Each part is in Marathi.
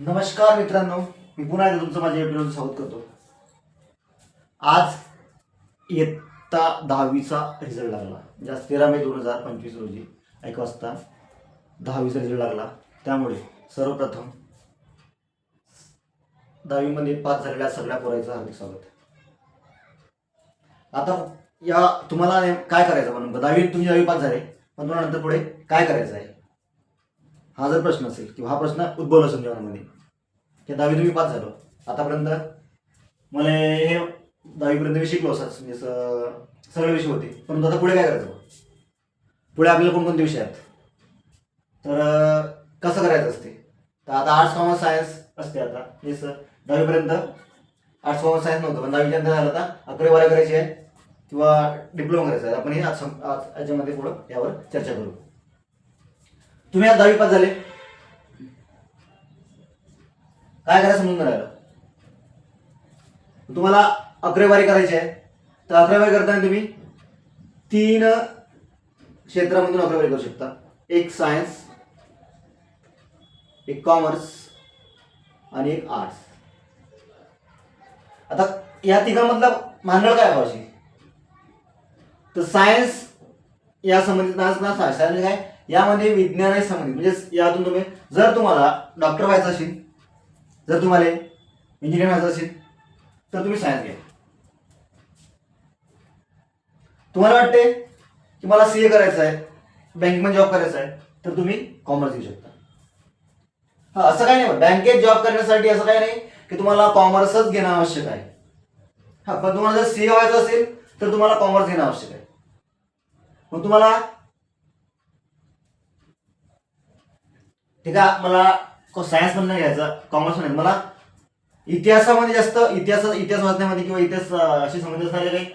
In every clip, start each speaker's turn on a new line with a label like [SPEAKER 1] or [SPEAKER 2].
[SPEAKER 1] नमस्कार मित्रांनो मी पुन्हा एकदा तुमचं माझ्या एपिसोड स्वागत करतो. आज इयत्ता दहावीचा रिझल्ट लागला. म्हणजे आज तेरा मे दोन हजार पंचवीस रोजी एक वाजता दहावीचा रिझल्ट लागला. त्यामुळे सर्वप्रथम दहावीमध्ये पास झालेल्या सगळ्या पोरायचं हार्दिक स्वागत. आता या तुम्हाला काय करायचं? म्हणून दहावी तुम्ही दहावी पास झाले पण तुम्हाला नंतर पुढे काय करायचं आहे? हा जर प्रश्न असेल किंवा हा प्रश्न उद्भवला असेल जीवनामध्ये की दहावी तुम्ही पास झालो आतापर्यंत मला हे दहावीपर्यंत मी शिकलो असं म्हणजे स- सगळे विषय होते परंतु आता पुढे काय करायचं पुढे आपल्याला कोणकोणते विषय आहेत? तर कसं करायचं असते? तर आता आर्ट्स कॉमर्स सायन्स असते आता हे दहावीपर्यंत आर्ट्स कॉमर्स सायन्स नव्हतं पण दहावीच्या नंतर झालं आता अकरावी बारा करायची आहे किंवा डिप्लोमा करायचा आहे. आपण हे आज आज याच्यामध्ये पुढं यावर चर्चा करू. तुम्ही आज दहावी पास झाले. काय करायचं समजून राहिलं? तुम्हाला अकरावारी करायची आहे. तर अकरावारी करताना तुम्ही तीन क्षेत्रामधून अकरावारी करू शकता. एक सायन्स एक कॉमर्स आणि एक आर्ट्स. आता या तिघांमधला भांडळ काय भाषी तर सायन्स या संबंधित ना ना सायन्स काय? यामध्ये विज्ञानाशी संबंधित. म्हणजे यातून तुम्ही जर तुम्हाला डॉक्टर व्हायचं असेल जर तुम्हाला इंजिनियर व्हायचं असेल तर तुम्ही सायन्स घ्या. तुम्हाला वाटते की मला सी ए करायचं आहे बँकेमध्ये जॉब करायचा आहे तर तुम्ही कॉमर्स घेऊ शकता. हा असं काही नाही बँकेत जॉब करण्यासाठी असं काही नाही की तुम्हाला कॉमर्सच घेणं आवश्यक आहे. हा पण तुम्हाला जर सी ए व्हायचं असेल तर तुम्हाला कॉमर्स घेणं आवश्यक आहे. मग तुम्हाला ठीक आहे मला सायन्स म्हणणं घ्यायचं घ्यायचा कॉमर्स पण मला इतिहासामध्ये जास्त इतिहास इतिहास वाचण्यामध्ये किंवा इतिहास असे अशी संबंधित असणारे काही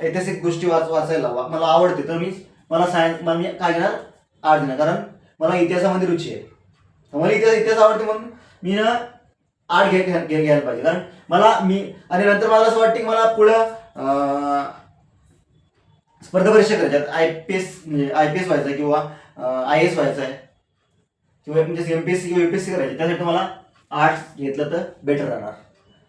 [SPEAKER 1] ऐतिहासिक गोष्टी वाच वाचायला वा- मला आवडते तर मी मला सायन्स मला मी काय घेणार आर्ट घेणार कारण मला इतिहासामध्ये रुची आहे. मला इतिहास इतिहास आवडते म्हणून मी ना आर्ट घे घे- घ्यायला पाहिजे. कारण मला मी आणि नंतर मला असं वाटते की मला पुढं स्पर्धा परीक्षा करायच्यात आय पी एस म्हणजे आय पी एस व्हायचं आहे किंवा आय एस व्हायचं आहे किंवा म्हणजे एम पी एस सी किंवा सी करायची त्यासाठी तुम्हाला आर्ट्स घेतलं तर बेटर राहणार.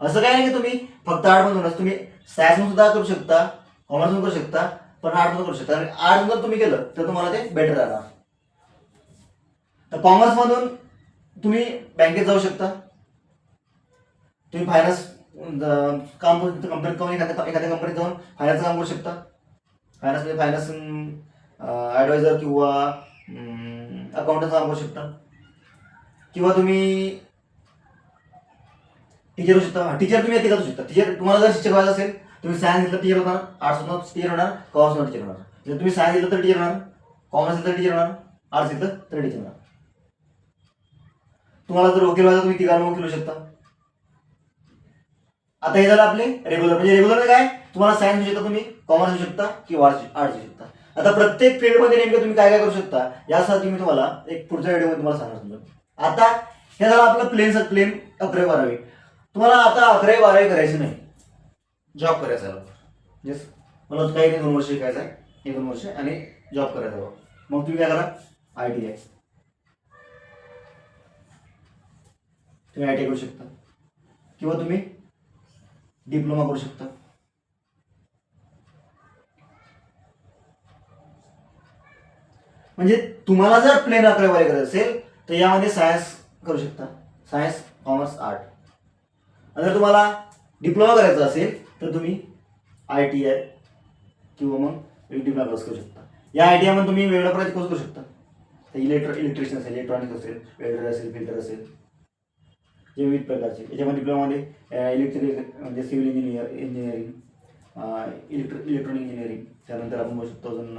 [SPEAKER 1] असं काही नाही की तुम्ही फक्त आर्टमधूनच तुम्ही सायन्समधून सुद्धा करू शकता कॉमर्समधून करू शकता पण आर्टमधून करू शकता. आणि आर्टमधून जर तुम्ही केलं तर तुम्हाला ते बेटर राहणार. तर कॉमर्समधून तुम्ही बँकेत जाऊ शकता. तुम्ही फायनान्स काम करू शकता कंपनीत करून एखाद्या एखाद्या कंपनीत जाऊन फायनान्सचं काम करू शकता. फायनान्समध्ये फायनान्स ॲडवायझर किंवा अकाउंटंट काम करू शकता. किंवा तुम्ही टीचर होऊ शकता. टीचर तुम्ही येते का शकता. टीचर तुम्हाला जर शिक्षक व्हायचं असेल तुम्ही सायन्स घेतलं टीचर होणार आर्ट्स होणार टीचर होणार कॉमर्स होणार टीचर होणार. जर तुम्ही सायन्स घेतलं तर टीचर होणार कॉमर्स घेतलं तर टीचर होणार आर्ट्स घेतलं तर टीचर होणार. तुम्हाला जर वकील व्हायचं तुम्ही तिघांना वकील होऊ शकता. आता हे झालं आपले रेग्युलर म्हणजे रेग्युलर म्हणजे काय? तुम्हाला सायन्स घेऊ शकता तुम्ही कॉमर्स घेऊ शकता किंवा आर्ट्स घेऊ शकता. आता प्रत्येक फील्डमध्ये नेमकं तुम्ही काय काय करू शकता? यासाठी मी तुम्हाला एक पुढच्या व्हिडिओमध्ये तुम्हाला सांगणार समजा आता हे झालं आपलं प्लेन प्लेन अकरावी बारावी. तुम्हाला आता अकरावी बारावी करायची नाही. जॉब करायचा आहे. येस मला काही नाही दोन वर्ष शिकायचं आहे. एक दोन वर्ष आणि जॉब करायचा आहे. मग तुम्ही काय करा? आय टी आय तुम्ही आय टी करू शकता. किंवा तुम्ही डिप्लोमा करू शकता. म्हणजे तुम्हाला जर प्लेन अकरावी बारावी करायचं असेल तर यामध्ये सायन्स करू शकता. सायन्स कॉमर्स आर्ट आणि जर तुम्हाला डिप्लोमा करायचा असेल तर तुम्ही आय टी आय किंवा मग एक डिप्लोमा कोर्स करू शकता. या आय टी आयमध्ये तुम्ही वेगळ्या प्रकारचे कोर्स करू शकता. तर इलेक्ट्रो इलेक्ट्रिशियन असेल इलेक्ट्रॉनिक असेल वेल्डर असेल फिल्टर असेल. जे विविध प्रकारचे. याच्यामध्ये डिप्लोमामध्ये इलेक्ट्रिक म्हणजे civil engineer engineering electro electronic engineering त्यानंतर आपण बघू शकतो अजून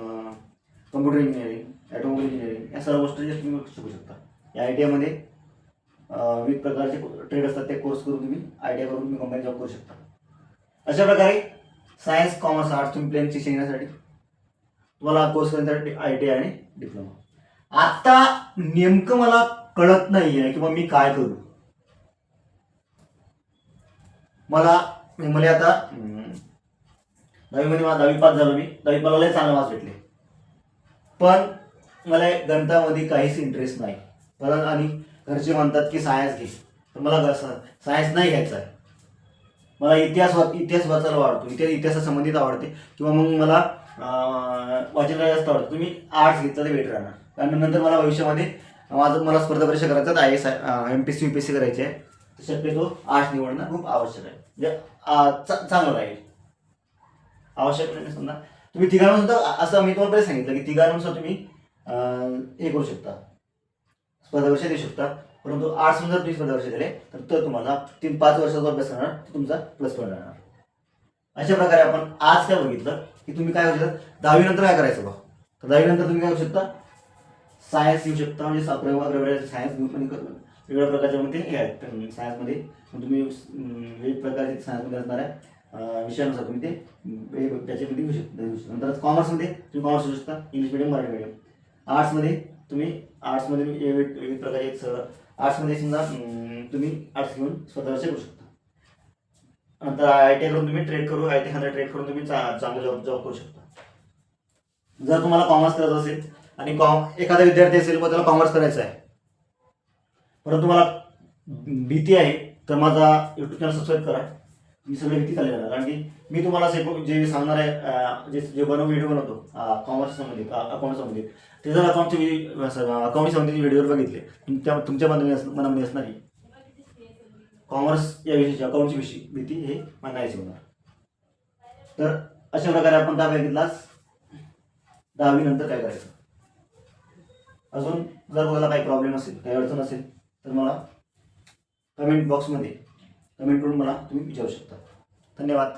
[SPEAKER 1] कम्प्युटर इंजिनिअरिंग ॲटोमोबाईल इंजिनिअरिंग या सर्व गोष्टी तुम्ही शिकू शकता. या आय टी आयमध्ये विविध प्रकारचे ट्रेड असतात ते कोर्स करून तुम्ही आय टी आय करून तुम्ही कंपनी जॉब करू शकता. अशा प्रकारे सायन्स कॉमर्स आर्ट्स तुम्ही प्लेन शिक्षण घेण्यासाठी तुम्हाला कोर्स करण्यासाठी आय टी आय आणि डिप्लोमा आता नेमकं मला कळत नाही आहे किंवा मी काय करू. मला मला आता दहावीमध्ये मला दहावी पास झालो मी. दहावी पाला चांगले मार्क्स भेटले. पण मला गणितामध्ये काहीच इंटरेस्ट नाही. परत आणि घरचे म्हणतात की सायन्स घे. तर मला सायन्स नाही घ्यायचा आहे. मला इतिहास वा इतिहास वाचायला आवडतो. इतिहास इतिहासासंबंधित आवडते. किंवा मग मला अं, वाचनाला जास्त आवडतं. तुम्ही आर्ट्स घेतलं तर बेटर राहणार कारण नंतर मला भविष्यामध्ये माझं मला स्पर्धा परीक्षा करायचं I S I M P C U P S C करायची आहे. तर शक्यतो आर्ट्स निवडणं खूप आवश्यक आहे. म्हणजे चा- चांगलं राहील. आवश्यक नाही समजा. तुम्ही तिघांना सुद्धा असं मी तुम्हाला सांगितलं की तिघांना सुद्धा तुम्ही हे करू शकता. स्पर्धा परीक्षा देऊ शकता. परंतु आर्ट्स जर तुम्ही स्पर्धा परीक्षा दिले तर तुम्हाला तीन पाच वर्षाचा अभ्यास करणार तुमचा प्लस पॉईंट राहणार. अशा प्रकारे आपण आज काय बघितलं की तुम्ही काय करू शकता? दहावीनंतर काय करायचं बघा. तर दहावीनंतर तुम्ही काय करू शकता? सायन्स घेऊ शकता म्हणजे सा- सायन्स घेऊन पण वेगळ्या वेगवेगळ्या प्रकारच्या मध्ये हे आहेत सायन्समध्ये मग तुम्ही विविध वेगवेगळ्या प्रकारचे सायन्समध्ये असणाऱ्या विषयानुसार तुम्ही ते त्याच्यामध्ये घेऊ शकता घेऊ शकता. नंतर कॉमर्समध्ये तुम्ही कॉमर्स घेऊ शकता इंग्लिश मिडियम मराठी मिडियम आर्ट्समध्ये तुम्ही आर्ट्समध्ये विविध विविध प्रकारचे सर आर्ट्समध्ये समजा तुम्ही आर्ट्स घेऊन स्वतःचे करू शकता. नंतर आय टी करून तुम्ही ट्रेड करू आय टी मध्ये ट्रेड करून तुम्ही चा- चांगलं जॉब जॉब करू शकता. जर तुम्हाला कॉमर्स करायचं असेल आणि कॉम एखादा विद्यार्थी असेल व त्याला कॉमर्स करायचं आहे. परंतु तुम्हाला भीती आहे तर माझा युट्यूब चॅनल सबस्क्राईब करा. मी सगळे भीती चालले जाणार कारण की मी तुम्हाला से- जे सांगणार आहे जे जे बनव व्हिडिओ बनवतो कॉमर्स संबंधित अकाउंट संबंधित ते जर अकाउंटचे अकाउंट संबंधित व्हिडिओ बघितले तुमच्या तुमच्या मनामध्ये मनामध्ये असणारी कॉमर्स या विषयी अकाउंटची विषयी भीती हे मानायची होणार. तर अशा प्रकारे आपण काय बघितलास. दहावी नंतर काय करायचं? अजून जर कोणाला काही प्रॉब्लेम असेल काही अडचण असेल तर मला कमेंट बॉक्समध्ये कमेंट करून मला तुम्ही विचारू शकता. धन्यवाद.